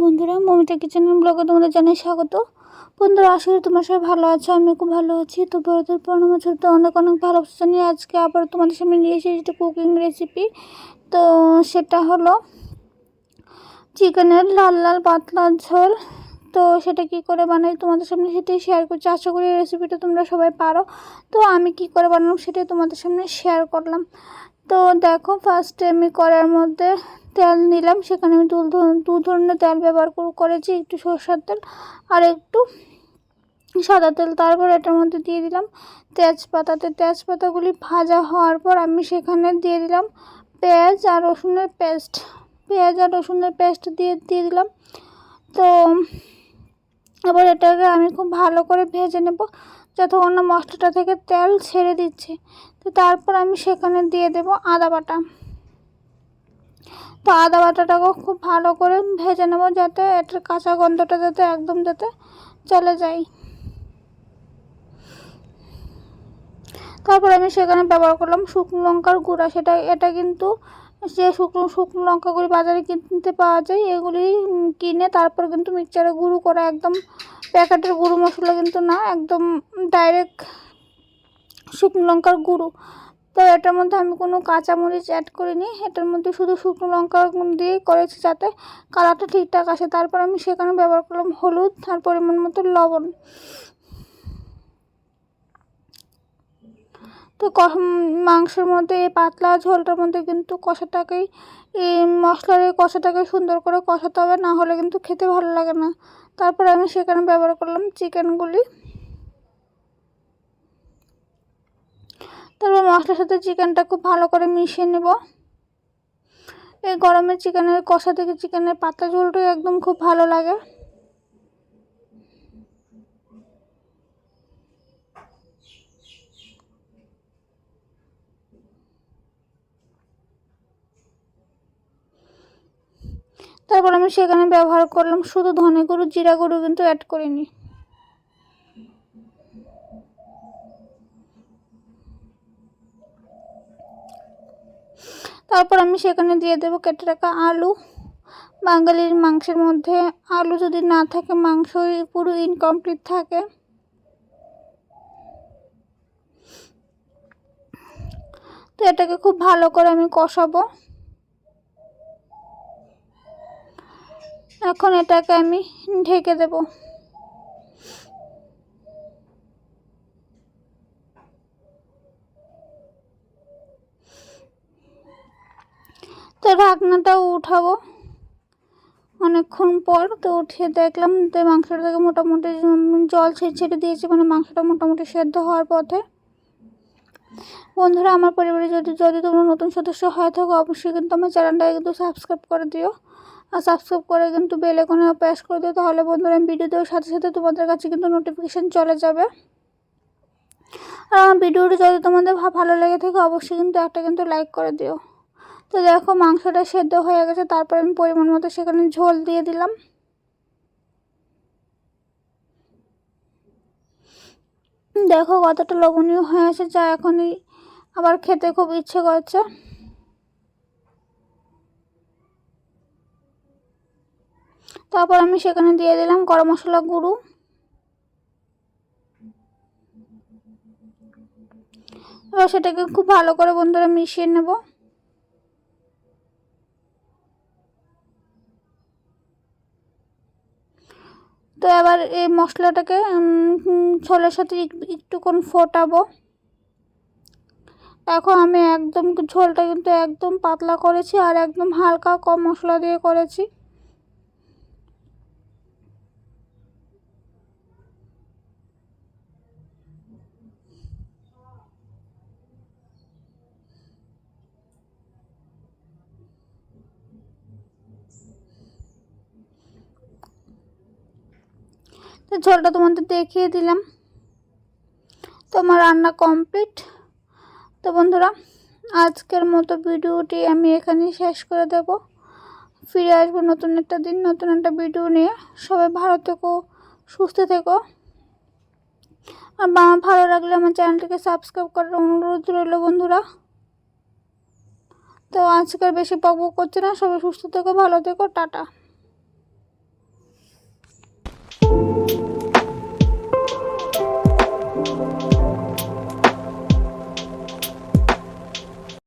বন্ধুরা, মমিতা কিচেনের ব্লগে তোমাদের জানাই স্বাগত। বন্ধুরা, আশা করি তোমার সবাই ভালো আছো আমি খুব ভালো আছি। তো বড়দের প্রণাম ছোট অনেক অনেক ভালো নিয়ে আজকে আবার তোমাদের সামনে নিয়ে এসেছি কুকিং রেসিপি তো সেটা হলো চিকেনের লাল লাল পাতলা ঝোল। তো সেটা কি করে বানাই তোমাদের সামনে সেটাই শেয়ার করছি। আশা করি রেসিপিটা তোমরা সবাই পারো। তো আমি কি করে বানালাম সেটাই তোমাদের সামনে শেয়ার করলাম। তো দেখো ফার্স্টে আমি কড়ার মধ্যে তেল নিলাম। সেখানে আমি দু ধরনের তেল ব্যবহার করেছি। একটু সরষের তেল আর একটু সাদা তেল। তারপর এটার মধ্যে দিয়ে দিলাম তেজপাতাতে তেজপাতাগুলি ভাজা হওয়ার পর আমি সেখানে দিয়ে দিলাম পেঁয়াজ আর রসুনের পেস্ট। পেঁয়াজ আর রসুনের পেস্ট দিয়ে দিয়ে দিলাম। তো এবার এটাকে আমি খুব ভালো করে ভেজে নেব যতক্ষণ না মশলাটা থেকে তেল ছেড়ে দিচ্ছে। তো তারপর আমি সেখানে দিয়ে দেব আদা বাটা। তো আদা বাটাটাকেও খুব ভালো করে ভেজে নেব, যাতে এটার কাঁচা গন্ধটা যাতে একদম যাতে চলে যায়। তারপর আমি সেখানে ব্যবহার করলাম শুকনো লঙ্কার গুঁড়া, সেটা, এটা কিন্তু যে শুকনো শুকনো লঙ্কাগুলি বাজারে কিনতে পাওয়া যায়। এগুলি কিনে তারপর কিন্তু মিক্সচারে গুঁড়ো করা একদম প্যাকেটের গুঁড়ো মশলা কিন্তু না, একদম ডাইরেক্ট শুকনো লঙ্কার গুঁড়ো। তো এটার মধ্যে আমি কোনো কাঁচামরিচ অ্যাড করিনি। এটার মধ্যে শুধু শুকনো লঙ্কা দিয়ে করেছি যাতে কালারটা ঠিকঠাক আসে। তারপর আমি সেখানে ব্যবহার করলাম হলুদ আর পরিমাণ মতো লবণ। তো মাংসের মধ্যে পাতলা ঝোলটার মধ্যে কিন্তু কষাটাকেই, এই মশলার এই কষাটাকে সুন্দর করে কষাতে হবে, না হলে কিন্তু খেতে ভালো লাগে না। তারপরে আমি সেখানে ব্যবহার করলাম চিকেনগুলি তারপর মশলার সাথে চিকেনটা খুব ভালো করে মিশিয়ে নেব। এই গরমের চিকেনের কষা থেকে চিকেনের পাতলা ঝোলটাই একদম খুব ভালো লাগে। তারপর আমি সেখানে ব্যবহার করলাম। শুধু ধনে গরু জিরা গুঁড়ো কিন্তু অ্যাড করিনি। তারপর আমি সেখানে দিয়ে দেবো কেটে রাখা আলু। বাঙালির মাংসের মধ্যে আলু যদি না থাকে মাংস পুরো ইনকমপ্লিট থাকে। তো এটাকে খুব ভালো করে আমি কষাবো। এখন এটাকে আমি ঢেকে দেব। তো ঢাকনাটাও উঠাবো। অনেকক্ষণ পর তো উঠিয়ে দেখলাম তো মাংসটা থেকে মোটামুটি জল ছেড়ে ছেড়ে দিয়েছি মানে মাংসটা মোটামুটি সেদ্ধ হওয়ার পথে। বন্ধুরা, আমার পরিবারে যদি যদি তোমরা নতুন সদস্য হয়ে থাকো, অবশ্যই কিন্তু আমার চ্যানেলটাকে কিন্তু সাবস্ক্রাইব করে দিও। আর সাবস্ক্রাইব করে কিন্তু বেল আইকনে প্রেস করে দিও, তাহলে বন্ধুরা আমি ভিডিও দেওয়ার সাথে সাথে তোমাদের কাছে কিন্তু নোটিফিকেশান চলে যাবে। আর আমার ভিডিওটি যদি তোমাদের ভালো লেগে থাকে, অবশ্যই কিন্তু একটা কিন্তু লাইক করে দিও। তো দেখো, মাংসটা সেদ্ধ হয়ে গেছে, তারপর আমি পরিমাণ মতো সেখানে ঝোল দিয়ে দিলাম। দেখো কতটা লবণীয় হয়ে আছে যা এখনই আবার খেতে খুব ইচ্ছে করছে। তারপর আমি সেখানে দিয়ে দিলাম গরম মশলা গুঁড়ো। এবার সেটাকে খুব ভালো করে বন্ধুরা মিশিয়ে নেব। তো এবার এই মশলাটাকে ছোলের সাথে একটুক্ষণ ফোটাবো। এখন আমি একদম ঝোলটা কিন্তু একদম পাতলা করেছি আর একদম হালকা কম মশলা দিয়ে করেছি। তো ঝোলটা তোমাদের দেখিয়ে দিলাম। তোমার রান্না কমপ্লিট। তো বন্ধুরা, আজকের মতো ভিডিওটি আমি এখানেই শেষ করে দেব। ফিরে আসব নতুন একটা দিন, নতুন একটা ভিডিও নিয়ে। সবাই ভালো থেকো, সুস্থ থেকো। আর আমার ভালো লাগলে আমার চ্যানেলটিকে সাবস্ক্রাইব করার অনুরোধ রইল বন্ধুরা। তো আজকের বেশি পক করছে না, সবাই সুস্থ থেকো, ভালো থেকো, টাটা।